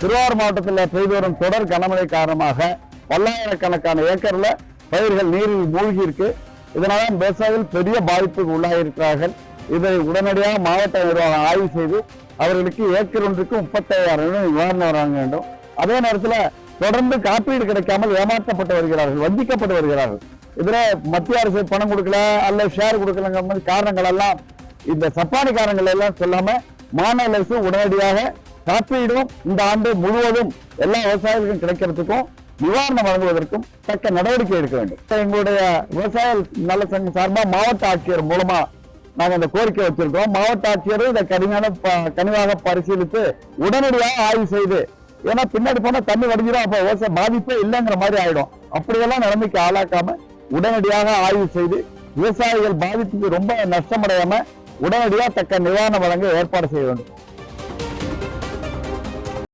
திருவாரூர் மாவட்டத்தில் பெய்து வரும் தொடர் கனமழை காரணமாக பல்லாயிரக்கணக்கான ஏக்கர்ல பயிர்கள் நீரில் மூழ்கி இருக்கு இதனால விவசாயிகள் பெரிய பாதிப்புக்கு உள்ளாகியிருக்கிறார்கள் இதை உடனடியாக மாவட்ட நிர்வாகம் ஆய்வு செய்து அவர்களுக்கு ஏக்கர் ஒன்றுக்கு முப்பத்தையாயிரம் நிவாரணம் வழங்க வேண்டும். அதே நேரத்தில் தொடர்ந்து காப்பீடு கிடைக்காமல் ஏமாற்றப்பட்டு வருகிறார்கள் வஞ்சிக்கப்பட்டு வருகிறார்கள். இதுல மத்திய அரசு பணம் கொடுக்கல அல்ல ஷேர் கொடுக்கலங்கிற மாதிரி காரணங்கள் எல்லாம் இந்த சப்பானி காரணங்கள் எல்லாம் சொல்லாம மாநில அரசு உடனடியாக காப்பீடும் இந்த ஆண்டு முழுவதும் எல்லா விவசாயிகளுக்கும் கிடைக்கிறதுக்கும் நிவாரணம் வழங்குவதற்கும் தக்க நடவடிக்கை எடுக்க வேண்டும். எங்களுடைய விவசாய நல சங்கம் சார்பா மாவட்ட ஆட்சியர் மூலமா நாங்க இந்த கோரிக்கை வச்சிருக்கோம். மாவட்ட ஆட்சியரும் இதை கடுமையான ப- கனிவாக பரிசீலித்து உடனடியாக ஆய்வு செய்து ஏன்னா பின்னாடி போனா தண்ணி வடிஞ்சிடும் அப்ப விவசாய பாதிப்பே இல்லைங்கிற மாதிரி ஆயிடும். அப்படியெல்லாம் நிலைமைக்கு ஆளாக்காம உடனடியாக ஆய்வு செய்து விவசாயிகள் பாதிப்புக்கு ரொம்ப நஷ்டமடையாம உடனடியாக தக்க நிவாரணம் வழங்க ஏற்பாடு செய்ய வேண்டும்.